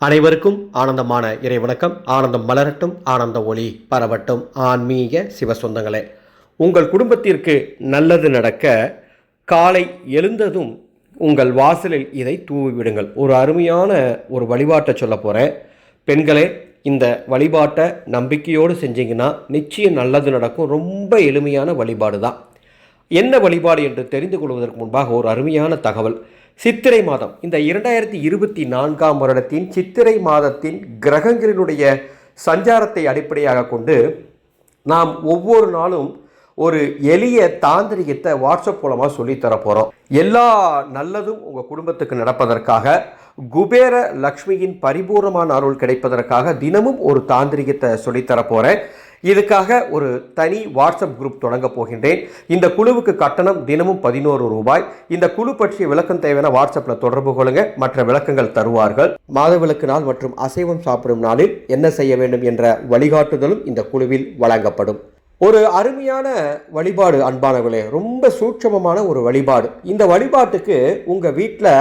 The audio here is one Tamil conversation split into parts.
அனைவருக்கும் ஆனந்தமான இறை வணக்கம் ஆனந்தம் மலரட்டும் ஆனந்த ஒளி பரவட்டும். ஆன்மீக சிவ சொந்தங்களே உங்கள் குடும்பத்திற்கு நல்லது நடக்க காலை எழுந்ததும் உங்கள் வாசலில் இதை தூவி விடுங்கள் ஒரு அருமையான ஒரு வழிபாட்டை சொல்ல போகிறேன் பெண்களே இந்த வழிபாட்டை நம்பிக்கையோடு செஞ்சீங்கன்னா நிச்சயம் நல்லது நடக்கும். ரொம்ப எளிமையான வழிபாடு தான் என்ன வழிபாடு என்று தெரிந்து கொள்வதற்கு முன்பாக ஒரு அருமையான தகவல். சித்திரை மாதம் இந்த இரண்டாயிரத்தி இருபத்தி நான்காம் வருடத்தின் சித்திரை மாதத்தின் கிரகங்களினுடைய சஞ்சாரத்தை அடிப்படையாக கொண்டு நாம் ஒவ்வொரு நாளும் ஒரு எளிய தாந்திரிகத்தை வாட்ஸ்அப் மூலமாக சொல்லித்தர போகிறோம் எல்லா நல்லதும் உங்கள் குடும்பத்துக்கு நடப்பதற்காக குபேர லக்ஷ்மியின் பரிபூர்ணமான அருள் கிடைப்பதற்காக தினமும் ஒரு தாந்திரிகத்தை சொல்லித்தர போகிறேன் இதுக்காக ஒரு தனி வாட்ஸ்அப் குரூப் தொடங்க போகின்றேன். இந்த குழுவுக்கு கட்டணம் தினமும் பதினோரு ரூபாய். இந்த குழு பற்றிய விளக்கம் தேவையான வாட்ஸ்அப்பில் தொடர்பு கொள்ளுங்க. மற்ற விளக்கங்கள் தருவார்கள். மாதவிளக்கு நாள் மற்றும் அசைவம் சாப்பிடும் நாளில் என்ன செய்ய வேண்டும் என்ற வழிகாட்டுதலும் இந்த குழுவில் வழங்கப்படும். ஒரு அருமையான வழிபாடு அன்பானவர்களே ரொம்ப சூட்சமமான ஒரு வழிபாடு. இந்த வழிபாட்டுக்கு உங்கள் வீட்டில்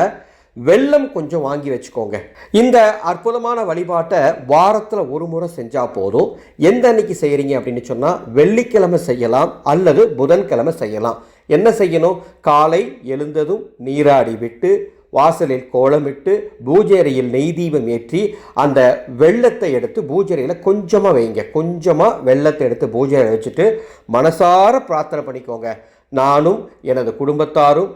வெள்ளம் கொஞ்சம் வாங்கி வச்சுக்கோங்க. இந்த அற்புதமான வழிபாட்டை வாரத்தில் ஒரு முறை செஞ்சால் போதும். எந்த அன்னைக்கு செய்கிறீங்க அப்படின்னு சொன்னால் வெள்ளிக்கிழமை செய்யலாம் அல்லது புதன்கிழமை செய்யலாம். என்ன செய்யணும்? காலை எழுந்ததும் நீராடி விட்டு வாசலில் கோலமிட்டு பூஜையறையில் நெய் தீபம் ஏற்றி அந்த வெள்ளத்தை எடுத்து பூஜையறையில் கொஞ்சமாக வைங்க. கொஞ்சமாக வெள்ளத்தை எடுத்து பூஜையை வச்சுட்டு மனசார பிரார்த்தனை பண்ணிக்கோங்க. நானும் எனது குடும்பத்தாரும்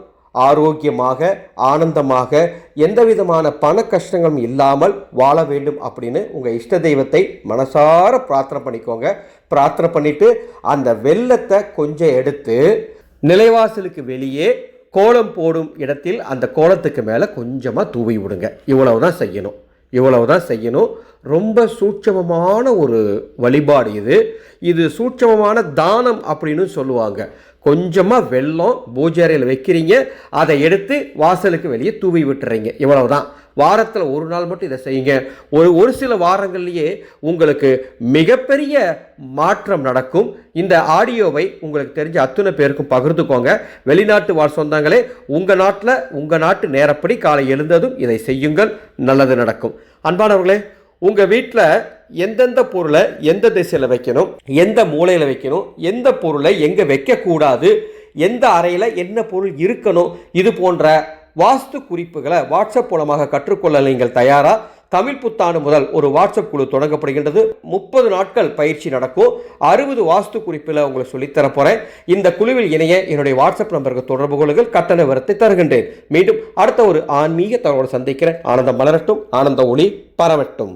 ஆரோக்கியமாக ஆனந்தமாக எந்த விதமான பண கஷ்டங்களும் இல்லாமல் வாழ வேண்டும் அப்படின்னு உங்கள் இஷ்ட தெய்வத்தை மனசார பிரார்த்தனை பண்ணிக்கோங்க. பிரார்த்தனை பண்ணிவிட்டு அந்த வெள்ளத்தை கொஞ்சம் எடுத்து நிலைவாசலுக்கு வெளியே கோலம் போடும் இடத்தில் அந்த கோலத்துக்கு மேலே கொஞ்சமாக தூவி விடுங்க. இவ்வளவு தான் செய்யணும். இவ்வளவு தான் செய்யணும். ரொம்ப சூட்சமமான ஒரு வழிபாடு இது. இது சூட்சமமான தானம் அப்படின்னு சொல்லுவாங்க. கொஞ்சமாக வெள்ளம் பூஜை அறையில் வைக்கிறீங்க. அதை எடுத்து வாசலுக்கு வெளியே தூவி விட்டுறீங்க. இவ்வளவு தான் வாரத்தில் ஒரு நாள் மட்டும் இதை செய்யுங்க. ஒரு ஒரு சில வாரங்கள்லேயே உங்களுக்கு மிகப்பெரிய மாற்றம் நடக்கும். இந்த ஆடியோவை உங்களுக்கு தெரிஞ்ச அத்தனை பேருக்கும் பகிர்ந்துக்கோங்க. வெளிநாட்டு வாழ் சொந்தங்களே உங்கள் நாட்டில் உங்கள் நாட்டு நேரப்படி காலை எழுந்ததும் இதை செய்யுங்கள். நல்லது நடக்கும். அன்பானவர்களே உங்கள் வீட்டில் எந்தெந்த பொருளை எந்த திசையில் வைக்கணும் எந்த மூலையில் வைக்கணும் எந்த பொருளை எங்கே வைக்கக்கூடாது எந்த அறையில் என்ன பொருள் இருக்கணும் இது போன்ற வாஸ்து குறிப்புகளை வாட்ஸ்அப் மூலமாக கற்றுக்கொள்ள நீங்கள் தயாராக தமிழ் புத்தாண்டு முதல் ஒரு வாட்ஸ்அப் குழு தொடங்கப்படுகின்றது. முப்பது நாட்கள் பயிற்சி நடக்கும். அறுபது வாஸ்து குறிப்பில் உங்களுக்கு சொல்லித்தர போகிறேன் இந்த குழுவில் இணைய என்னுடைய வாட்ஸ்அப் நம்பருக்கு தொடர்பு கொள்ளுங்கள். கட்டண விவரத்தை தருகின்றேன். மீண்டும் அடுத்த ஒரு ஆன்மீக தகவலோடு சந்திக்கிறேன். ஆனந்தம் மலரட்டும். ஆனந்த ஒளி பரவட்டும்.